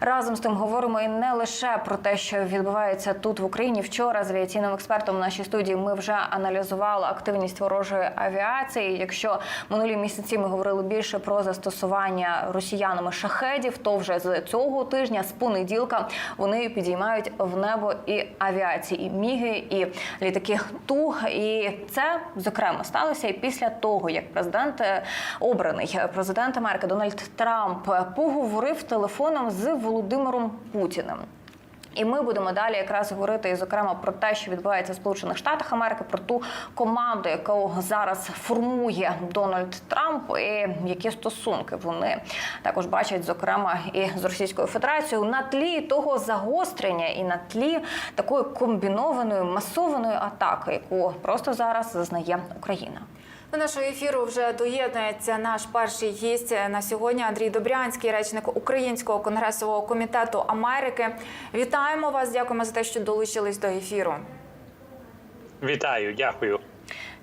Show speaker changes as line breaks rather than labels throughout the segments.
Разом з тим говоримо і не лише про те, що відбувається тут в Україні. Вчора з авіаційним експертом в нашій студії ми вже аналізували активність ворожої авіації. Якщо минулі місяці ми говорили більше про застосування росіянами шахедів, то вже з цього тижня, з понеділка, вони підіймають в небо і авіації, і міги, і літаки ту. І це зокрема сталося і після того, як президент е, обраний президент Америки Дональд Трамп поговорив телефоном з Володимиром Путіним. І ми будемо далі якраз говорити, зокрема, про те, що відбувається в Сполучених Штатах Америки, про ту команду, яку зараз формує Дональд Трамп, і які стосунки вони також бачать, зокрема, і з Російською Федерацією на тлі того загострення і на тлі такої комбінованої масованої атаки, яку просто зараз зазнає Україна.
До нашого ефіру вже доєднується наш перший гість на сьогодні Андрій Добрянський, речник Українського конгресового комітету Америки. Вітаємо вас! Дякуємо за те, що долучились до ефіру.
Вітаю, дякую.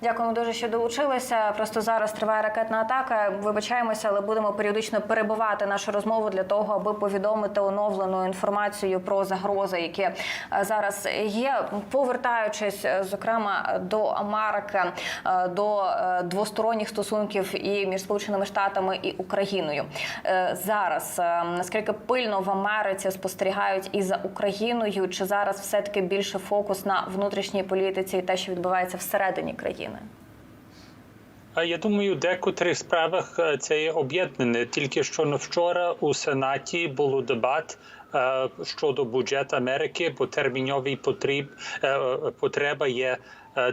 Дякуємо дуже, що долучилися. Просто зараз триває ракетна атака. Вибачаємося, але будемо періодично перебувати нашу розмову для того, аби повідомити оновлену інформацію про загрози, які е, зараз є. Повертаючись, е, зокрема до Америки, е, до двосторонніх стосунків і між Сполученими Штатами і Україною. Зараз наскільки пильно в Америці спостерігають і за Україною, чи зараз все таки більше фокус на внутрішній політиці і те, що відбувається всередині країни?
А Я думаю, в декотрих справах е, це є об'єднане. Тільки що вчора у Сенаті було дебат е, щодо бюджету Америки, бо термінові потреб, е, потреба є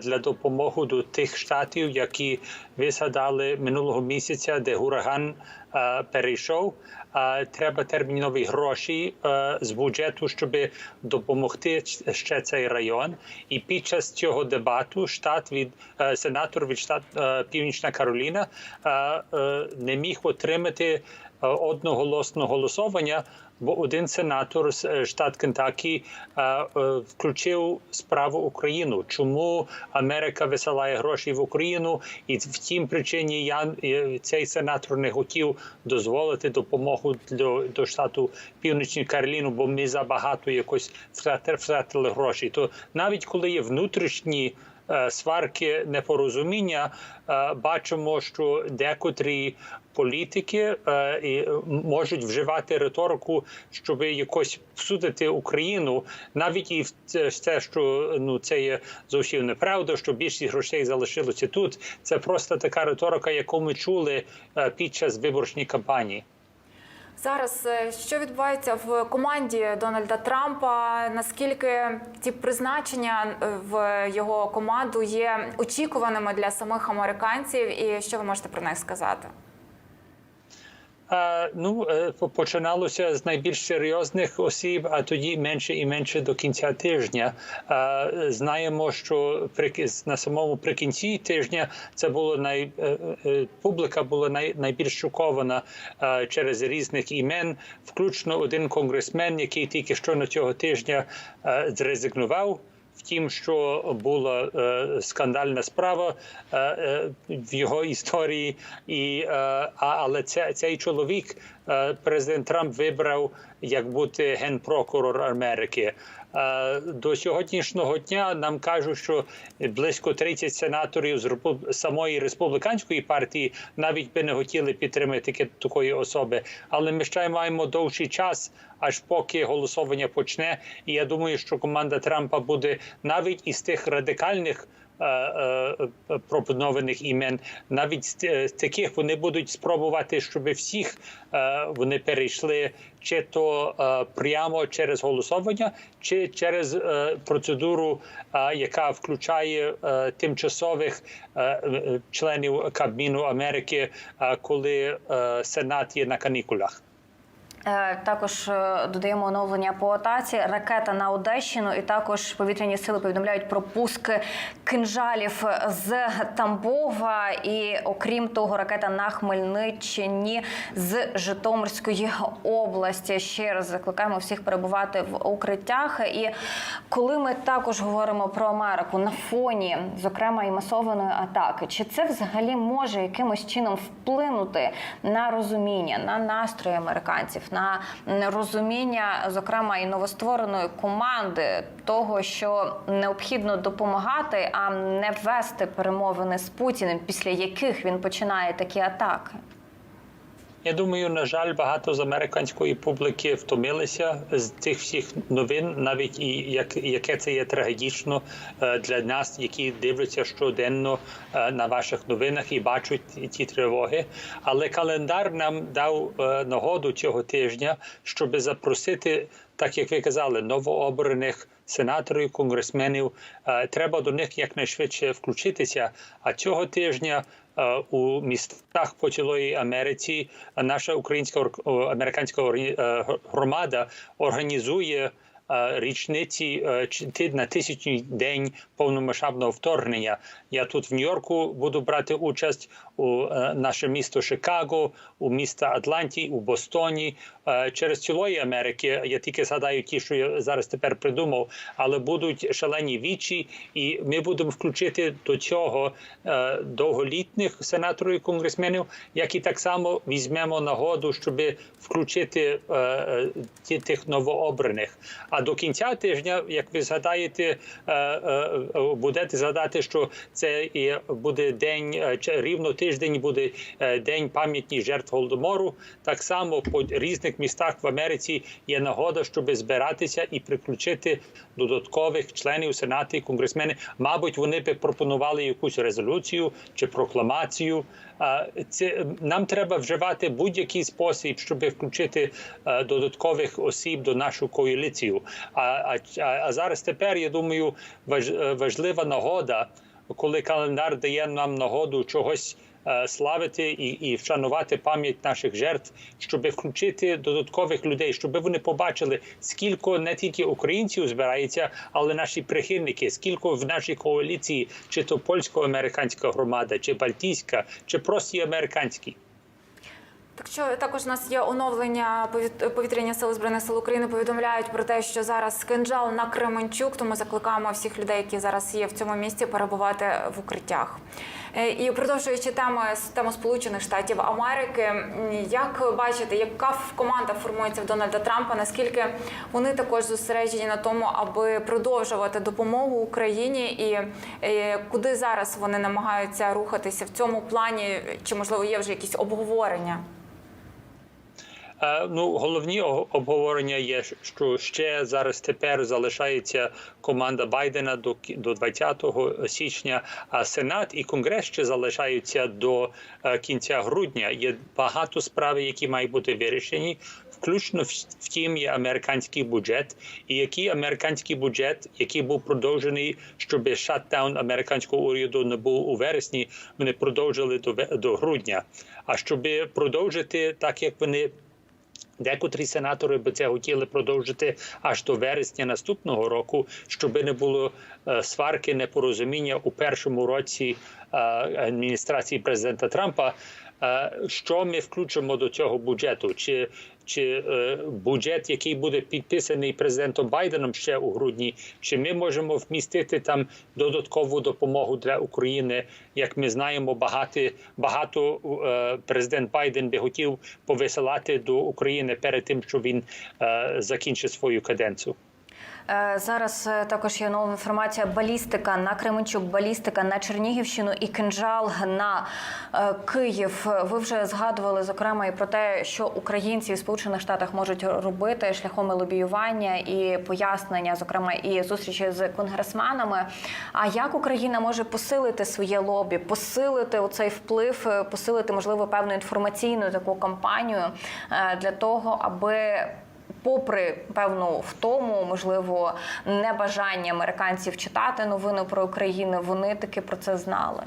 для допомоги до тих штатів, які ви згадали минулого місяця, де ураган перейшов. Треба термінові гроші е, з бюджету, щоб допомогти ще цей район. І під час цього дебату штат від е, сенатор від штат е, Північна Кароліна не міг отримати одноголосного голосування, бо один сенатор з е, штат Кентакі е, е, включив справу Україну. Чому Америка висилає гроші в Україну? І в тім причині я цей сенатор не хотів дозволити допомогу до, до штату Північної Кароліну, бо ми забагато якось втратили, гроші. То навіть коли є внутрішні сварки, непорозуміння, е, бачимо, що декотрі політики е, е, можуть вживати риторику, щоб якось всудити Україну, навіть і в те, що ну це є зовсім неправда, що більшість грошей залишилося тут. Це просто така риторика, яку ми чули е, під час виборчої кампанії.
Зараз е, що відбувається в команді Дональда Трампа? Наскільки ці призначення е, в його команду є очікуваними для самих американців, і що ви можете про них сказати?
Ну, е, починалося з найбільш серйозних осіб, а тоді менше і менше до кінця тижня. Знаємо, що на самому прикінці тижня це було най е, е, публіка була най, найбільш шокована через різних імен, включно один конгресмен, який тільки що на цього тижня зрезигнував. Втім, що була е, скандальна справа е, е, в його історії, і е, але це, цей чоловік е, президент Трамп вибрав як бути генпрокурор Америки. До сьогоднішнього дня нам кажуть, що близько 30 сенаторів з самої республіканської партії навіть би не хотіли підтримати такої особи. Але ми ще маємо довший час, аж поки голосування почне. І я думаю, що команда Трампа буде навіть із тих радикальних. Е, е, пропонованих імен навіть з е, таких вони будуть спробувати, щоб всіх вони перейшли чи то прямо через голосування, чи через процедуру, яка включає тимчасових членів Кабміну Америки, коли Сенат є на канікулах.
Е, Також е, додаємо оновлення по атаці. Ракета на Одещину, і також повітряні сили повідомляють про пуск кинжалів з Тамбова. І окрім того, ракета на Хмельниччині з Житомирської області. Ще раз закликаємо всіх перебувати в укриттях. І коли ми також говоримо про Америку на фоні, зокрема і масованої атаки, чи це взагалі може якимось чином вплинути на розуміння, на настрої американців, на розуміння, зокрема і новоствореної команди того, що необхідно допомагати, а не вести перемовини з Путіним, після яких він починає такі атаки.
Я думаю, на жаль, багато з американської публіки втомилися з цих всіх новин, навіть і як яке це є трагедично е, для нас, які дивляться щоденно е, на ваших новинах і бачать ті тривоги. Але календар нам дав е, нагоду цього тижня, щоб запросити, так як ви казали, новообраних сенаторів, конгресменів. Е, Треба до них якнайшвидше включитися. А цього тижня е, у містах по цілої Америці наша українська американська е, громада організує річниці е, чи- ти- на тисячний день повномасштабного вторгнення. Я тут в Нью-Йорку буду брати участь у е, наше місто Чикаго, у міста Атланті, у Бостоні. Е, Через цілої Америки я тільки згадаю ті, що я зараз тепер придумав, але будуть шалені вічі, і ми будемо включити до цього е, довголітніх сенаторів і конгресменів, як і так само візьмемо нагоду, щоб включити е, е, тих новообраних. А до кінця тижня, як ви згадаєте, е, е, е, будете згадати, що це і буде день рівно тиждень буде день пам'яті жертв голодомору. Так само по різних містах в Америці є нагода, щоб збиратися і приключити додаткових членів сенату і конгресмени. Мабуть, вони би пропонували якусь резолюцію чи прокламацію. Це нам треба вживати будь-який спосіб, щоб включити додаткових осіб до нашу коаліцію. А, а, а зараз тепер я думаю, важ, е, важлива нагода, коли календар дає нам нагоду чогось. е, Славити і, і вшанувати пам'ять наших жертв, щоб включити додаткових людей, щоб вони побачили, скільки не тільки українців збирається, але наші прихильники, скільки в нашій коаліції, чи то польсько-американська громада, чи бальтійська, чи просто американські.
Так що також у нас є оновлення повіт- повітряні сили збройних сил України. Повідомляють про те, що зараз кинджал на Кременчук. Тому закликаємо всіх людей, які зараз є в цьому місті, перебувати в укриттях. Е, І продовжуючи тему тему Сполучених Штатів Америки, як бачите, яка команда формується в Дональда Трампа? Наскільки вони також зосереджені на тому, аби продовжувати допомогу Україні, і е, куди зараз вони намагаються рухатися в цьому плані? Чи можливо є вже якісь обговорення?
Е, Ну, головні обговорення є, що ще зараз тепер залишається команда Байдена до до 20 січня. А Сенат і Конгрес ще залишаються до е, кінця грудня. Є багато справ, які мають бути вирішені. Включно втім є американський бюджет, і який американський бюджет, який був продовжений, щоб шатдаун американського уряду не був у вересні, вони продовжили до до грудня. А щоб продовжити так, як вони Декотрі сенатори би це хотіли продовжити аж до вересня наступного року, щоб не було е, сварки, непорозуміння у першому році е, адміністрації президента Трампа. Що ми включимо до цього бюджету? Чи чи е, бюджет, який буде підписаний президентом Байденом ще у грудні, чи ми можемо вмістити там додаткову допомогу для України? Як ми знаємо, багато багато е, президент Байден би хотів повисилати до України перед тим, що він е, закінчить свою каденцію.
Е, Зараз е, також є нова інформація. Балістика на Кременчук, балістика на Чернігівщину і кинжал на е, Київ. Ви вже згадували зокрема і про те, що українці в Сполучених Штатах можуть робити шляхом лобіювання і пояснення, зокрема і зустрічі з конгресменами. А як Україна може посилити своє лобі, посилити оцей вплив, посилити можливо певну інформаційну таку кампанію для того, аби попри певну втому, можливо, небажання американців читати новини про Україну, вони таки про це знали.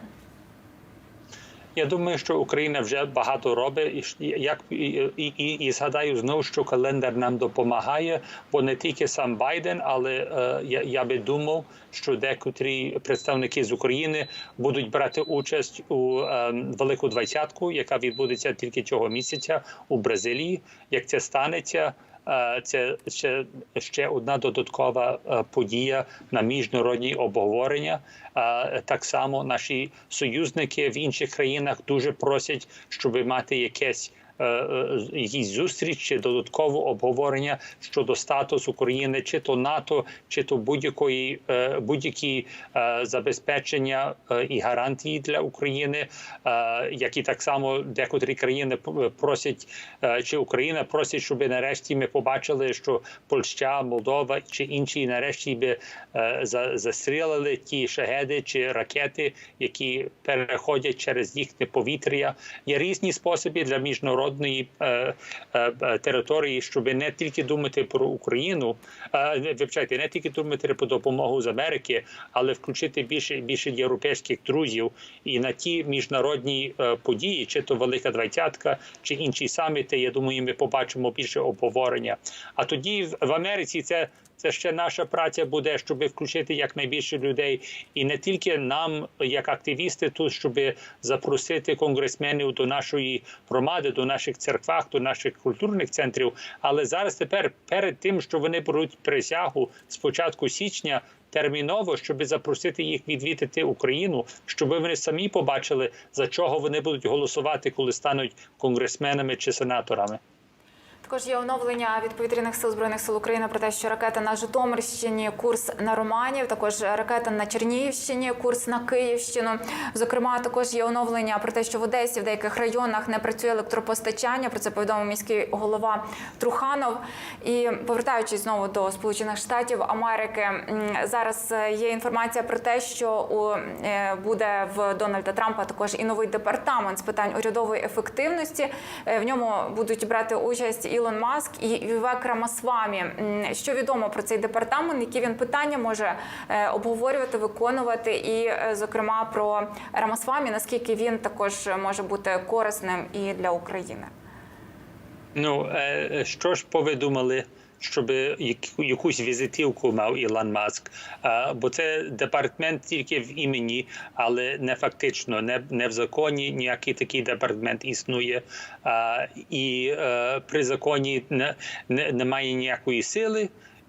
Я думаю, що Україна вже багато робить, і як і, і, і, згадаю знову, що календар нам допомагає, бо не тільки сам Байден, але е, я, я би думав, що декотрі представники з України будуть брати участь у е, велику двадцятку, яка відбудеться тільки цього місяця у Бразилії. Як це станеться? Е, Це ще, ще одна додаткова е, подія на міжнародні обговорення. Е, Так само наші союзники в інших країнах дуже просять, щоб мати якесь якісь зустріч чи додаткове обговорення щодо статусу України, чи то НАТО, чи то будь-якої е, будь-які е, забезпечення е, і гарантії для України, е, які так само декотрі країни просять, е, чи Україна просить, щоб нарешті ми побачили, що Польща, Молдова чи інші нарешті би е, за- застрілили ті шагеди чи ракети, які переходять через їхнє повітря. Є різні способи для міжнародної е, е, е, території, щоб не тільки думати про Україну, е, не, вибачайте, не тільки думати про допомогу з Америки, але включити більше більше європейських друзів і на ті міжнародні е, події, чи то Велика Двадцятка, чи інші саміти. Я думаю, ми побачимо більше обговорення. А тоді в Америці це. Це ще наша праця буде, щоб включити якнайбільше людей, і не тільки нам, як активісти, тут, щоб запросити конгресменів до нашої громади, до наших церквах, до наших культурних центрів. Але зараз тепер перед тим, що вони беруть присягу з початку січня. Терміново, щоб запросити їх відвідати Україну, щоб вони самі побачили за чого вони будуть голосувати, коли стануть конгресменами чи сенаторами.
Також є оновлення від повітряних сил збройних сил України про те, що ракета на Житомирщині, курс на Романів, також ракета на Чернігівщині, курс на Київщину. Зокрема, також є оновлення про те, що в Одесі в деяких районах не працює електропостачання. Про це повідомив міський голова Труханов. І повертаючись знову до Сполучених Штатів Америки, зараз е, є інформація про те, що е, буде в Дональда Трампа також і новий департамент з питань урядової ефективності. Е, В ньому будуть брати участь Ілон Маск і Вівек Рамасвамі. Що відомо про цей департамент? Які він питання може е, обговорювати, виконувати, і, е, зокрема, про Рамасвамі, наскільки він також може бути корисним і для України?
Ну е, що ж повидумали, щоб яку- якусь візитівку мав Ілон Маск? Бо це департамент тільки в імені, але не фактично, не, не в законі ніякий такий департамент існує. І е, при законі не, не, немає ніякої сили.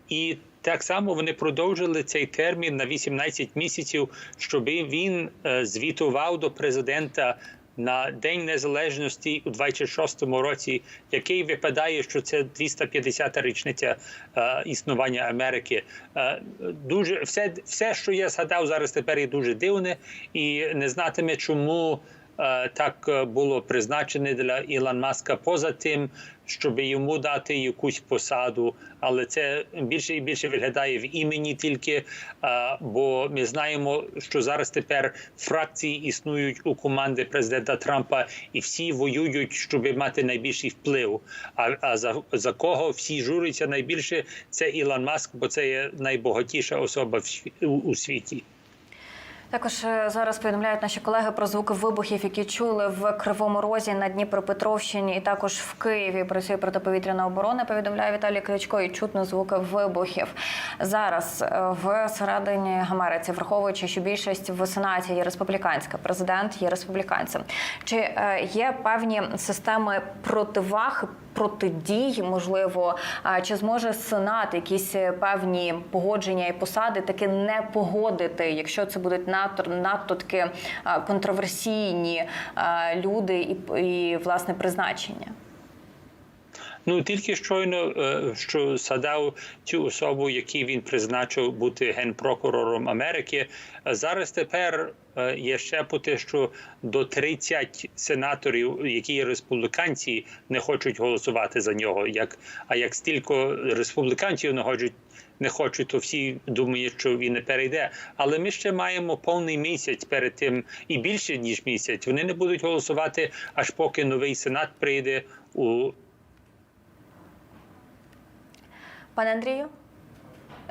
І так само вони продовжили цей термін на 18 місяців, щоб він е, звітував до президента на День Незалежності у 26-му році, який випадає, що це 250-та річниця е, існування Америки. Е, дуже все, все, що я згадав зараз, тепер є дуже дивне, і не знатиме, чому. е, Так е, було призначене для Ілон Маска поза тим, щоб йому дати якусь посаду, але це більше і більше виглядає в імені тільки, е, бо ми знаємо, що зараз тепер фракції існують у команди президента Трампа, і всі воюють, щоб мати найбільший вплив. А, а за, за кого всі журяться найбільше, це Ілон Маск, бо це є найбагатіша особа в у, у світі.
Також е, зараз повідомляють наші колеги про звуки вибухів, які чули в Кривому Розі на Дніпропетровщині, і також в Києві працює протиповітряна оборона. Повідомляє Віталій Кличко і чутно звуки вибухів. Зараз е, в середині Америці, враховуючи, що більшість в сенаті є республіканська, президент є республіканцем. Чи е, є певні системи противаг? Протидій, можливо, чи зможе сенат якісь е, певні погодження і посади таки не погодити, якщо це будуть надто надто таки контроверсійні люди і, і власне призначення?
Ну тільки щойно е, що згадав цю особу, яку він призначив бути генпрокурором Америки. Е, Зараз тепер е, є ще по те, що до 30 сенаторів, які республіканці, не хочуть голосувати за нього. Як а як стільки республіканців не хочуть. Не хочуть, то всі думають, що він не перейде. Але ми ще маємо повний місяць перед тим і більше ніж місяць. Вони не будуть голосувати, аж поки новий сенат прийде у
Pan Andrillo.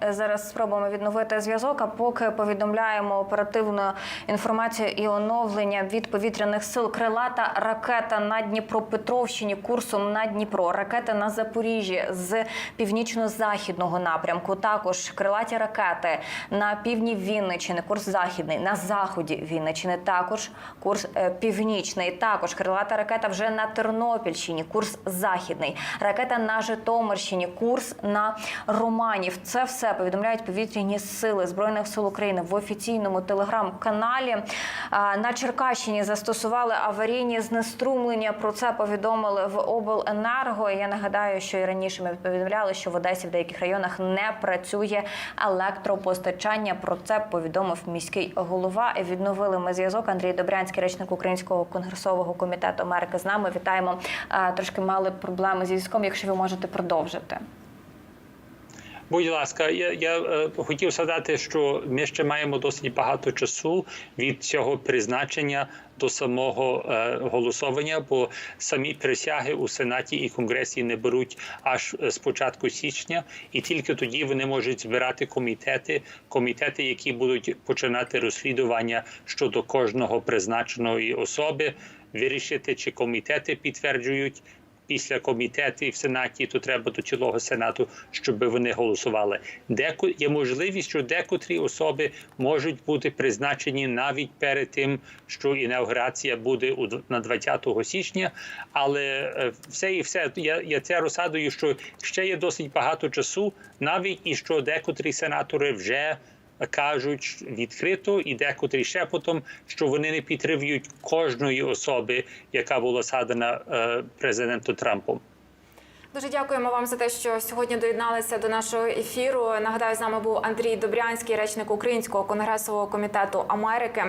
Е, Зараз спробуємо відновити зв'язок. А поки повідомляємо оперативну інформацію і оновлення від повітряних сил. Крилата ракета на Дніпропетровщині курсом на Дніпро. Ракета на Запоріжжі з північно-західного напрямку. Також крилаті ракети на півдні Вінниччини. Курс західний на заході Вінниччини. Також курс е, північний. Також крилата ракета вже на Тернопільщині. Курс західний. Ракета на Житомирщині. Курс на Романів. Це все це повідомляють повітряні сили збройних сил України в офіційному телеграм-каналі. На Черкащині застосували аварійні знеструмлення. Про це повідомили в обленерго. Я нагадаю, що і раніше ми повідомляли, що в Одесі в деяких районах не працює електропостачання. Про це повідомив міський голова. Відновили ми зв'язок. Андрій Добрянський, речник Українського конгресового комітету Америки. З нами вітаємо. Трошки мали проблеми зі зв'язком. Якщо ви можете продовжити.
Будь ласка, я, я е, хотів сказати, що ми ще маємо досить багато часу від цього призначення до самого е, голосування, бо самі присяги у сенаті і конгресі не беруть аж е, з початку січня, і тільки тоді вони можуть збирати комітети, комітети, які будуть починати розслідування щодо кожного призначеної особи, вирішити, чи комітети підтверджують після комітетів в сенаті, то треба до цілого сенату, щоб вони голосували. Деко є можливість, що декотрі особи можуть бути призначені навіть перед тим, що інаугурація буде на 20 січня. Але е, все і все я, я це розсадую, що ще є досить багато часу, навіть і що декотрі сенатори вже кажуть відкрито і декотрі шепотом, що вони не підтримують кожної особи, яка була садана е, президентом Трампом.
Дуже дякуємо вам за те, що сьогодні доєдналися до нашого ефіру. Нагадаю, з нами був Андрій Добрянський, речник Українського конгресового комітету Америки.